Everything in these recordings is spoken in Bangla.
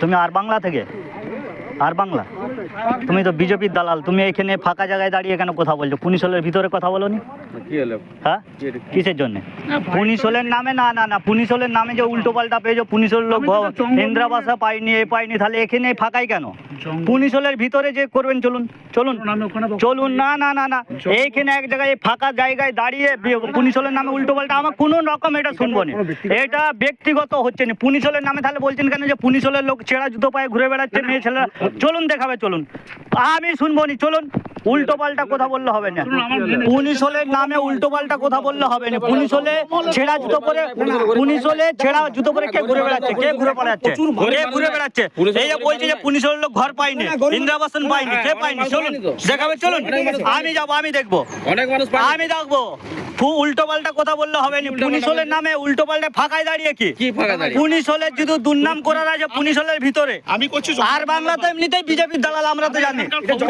তুমি আর বাংলা থেকে? আর বাংলা? তুমি তো বিজেপির দালাল, তুমি এখানে ফাঁকা জায়গায় দাঁড়িয়ে কেন কথা বলছো? পুলিশ হলের ভিতরে কথা বলো নি হ্যাঁ? কিসের জন্য? পুলিশ হলের নামে না না না পুলিশ হলের নামে যে উল্টো পাল্টা পেয়েছ পুলিশ হলের লোক ইন্দ্রাবাসা পাইনি এ পাইনি তাহলে এখানে ফাঁকাই কেন? পুলিশ হলের ভিতরে যে করবেন চলুন চলুন। চলুন না না না না এইখানে এক জায়গায় ফাঁকা জায়গায় দাঁড়িয়ে বি- পুলিশ হলের নামে উল্টো পাল্টা আমার কোনো রকম এটা শুনব না। এটা ব্যক্তিগত হচ্ছে না। পুলিশ হলের নামে তাহলে বলছেন কেন যে পুলিশ হলের লোক ছেঁড়া জুতো পায়ে ঘুরে বেড়াচ্ছে মেয়ে ছেলেরা চলুন দেখাবে চলুন। আমি শুনব নি চলুন। উল্টো পাল্টা কথা বললে হবে না। পুলিশ হলে নামে উল্টো পাল্টা কথা বললে হবে না। পুলিশ হলে ছেঁড়া জুতো পরে পুলিশ হলে ছেঁড়া জুতো পরে কে ঘুরে বেড়াচ্ছে? কে ঘুরে বেড়াচ্ছে? কে ঘুরে বেড়াচ্ছে? এই যে বলছে যে পুলিশ হলে লোক ঘর পাইনি ইন্দ্রাবাসন পাইনি কে পাইনি চলুন দেখাবে চলুন। আমি যাব আমি দেখব। অনেক মানুষ আমি দেখব। উল্টো পাল্টা কথা বললে হবে না। পুলিশ হলের নামে উল্টো পাল্টা ফাঁকায় দাঁড়িয়ে কি? কি ফাঁকা দাঁড়িয়ে? পুলিশ হলের যদি দুর্নাম করার আছে পুলিশ হলের ভিতরে। আমি করছি আর বাংলা তো এমনিতেই বিজেপির দালাল আমরা তো জানি।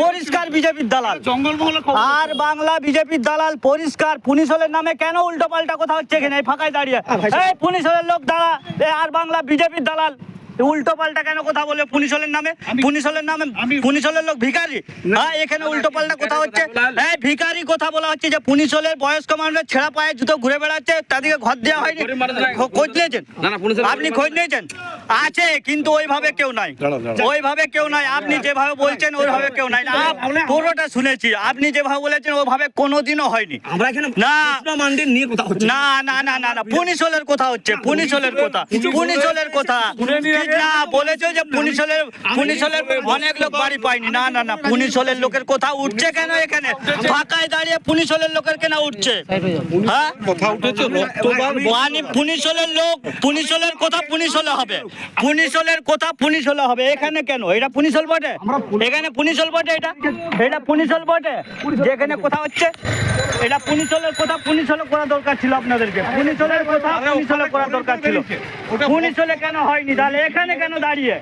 পরিষ্কার বিজেপির দালাল। আর বাংলা বিজেপির দালাল পরিষ্কার। পুলিশ হলের নামে কেন উল্টো পাল্টা কথা হচ্ছে এখানে? এই ফাঁকায় দাঁড়িয়ে। এই পুলিশ হলের লোক দাঁড়া। এ আর বাংলা বিজেপির দালাল। উল্টো পাল্টা কেন কথা বলে পুলিশ হলের নামে? পুলিশ হলের নামে পুলিশ হলের লোক ভিখারি? হ্যাঁ এখানে উল্টো পাল্টা কথা হচ্ছে। এই ভিখারি কথা বলা হচ্ছে যে পুলিশ হলের বয়স্ক মানুষের ছেঁড়া পায়ে জুতো ঘুরে বেড়াচ্ছে তাদেরকে ঘর দেওয়া হয়নি। খোঁজ নিয়েছেন? না, না, পুলিশের- আপনি খোঁজ নিয়েছেন? আছে কিন্তু ওইভাবে কেউ নাই। ওইভাবে কেউ নাই। আপনি যেভাবে বলছেন ওইভাবে কেউ নাই। পুরোটা শুনেছি। আপনি যেভাবে বলেছেন ওইভাবে কোনোদিনও হয়নি। আমরা এখানে না। নিয়ে কথা হচ্ছে। না না না না না পুলিশ হলের কথা হচ্ছে পুলিশ হলের কথা। পুলিশ হলের কথা। না বলেছ যে পুলিশ হলের পুলিশ হলের অনেক লোক বাড়ি পায়নি না না না পুলিশ হলের লোকের কথা উঠছে কেন এখানে? ফাঁকায় দাঁড়িয়ে পুলিশ হলের লোকের কেন উঠছে? হ্যাঁ? কথা উঠেছে মানে পুলিশ হলের লোক পুলিশ হলের কথা পুলিশ হলে হবে। পুলিশ হলের কথা পুলিশ হলে হবে। এখানে কেন? এটা পুলিশ হল বটে? এখানে পুলিশ হল বটে এটা? এটা পুলিশ হল বটে? যেখানে কথা হচ্ছে এটা পুলিশ হলের কথা পুলিশ হলে করা দরকার ছিল আপনাদেরকে। পুলিশ হলের কথা পুলিশ হলে করা দরকার ছিল। পুলিশ হলে কেন হয়নি? তাহলে এখানে কেন দাঁড়িয়ে?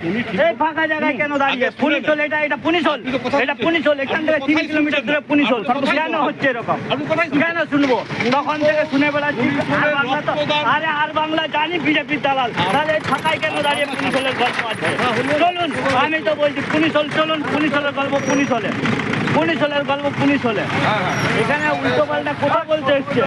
এই ফাঁকা জায়গায় কেন দাঁড়িয়ে? পুলিশ হল এটা এটা পুলিশ হল। এটা পুলিশ হল। এখান থেকে তিন কিলোমিটার দূরে পুলিশ হল। কেন হচ্ছে এরকম? কেন শুনব? তখন থেকে শুনে বেড়াচ্ছি। আর বাংলা তো আরে আর বাংলা জানি বিজেপির দালাল। তাহলে এই ফাঁকায় কেন দাঁড়িয়ে পুলিশ হলের গল্প আছে? চলুন আমি তো বলছি পুলিশ হল চলুন পুলিশ হলের গল্প পুলিশ হলে। পুলিশ হলের গল্প পুলিশ হলে। এখানে উল্টো পাল্টা কথা বলতে এসছে।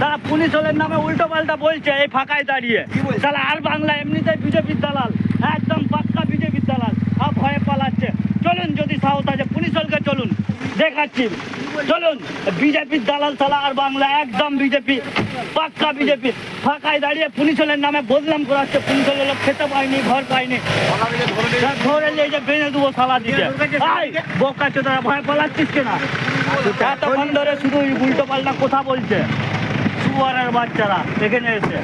তারা পুলিশ হলের নামে উল্টো পাল্টা বলছে এই ফাঁকায় দাঁড়িয়ে। তাহলে আর বাংলা এমনিতে বিজেপির দালাল একদম পাক্কা বিজেপির দালাল সব ভয়ে পালাচ্ছে যদি সাহস আছে পুলিশ হলকে চলুন দেখাচ্ছি। চলুন বিজেপির দালাল সালা আর বাংলা একদম বিজেপি পাক্কা বিজেপি। ফাঁকায় দাঁড়িয়ে পুলিশ হলের নামে বদনাম করাচ্ছে পুলিশ হলের লোক খেতে পায়নি ঘর পায়নি। ধরে নিয়ে যে বেঁধে দেবো সালা দিকে। আয়, বোকা চোদারা ভয় পালাচ্ছিস কেনা? এতক্ষণ ধরে শুধু উল্টো পাল্টা কথা বলছে। সুয়ারের বাচ্চারা এখানে এসে।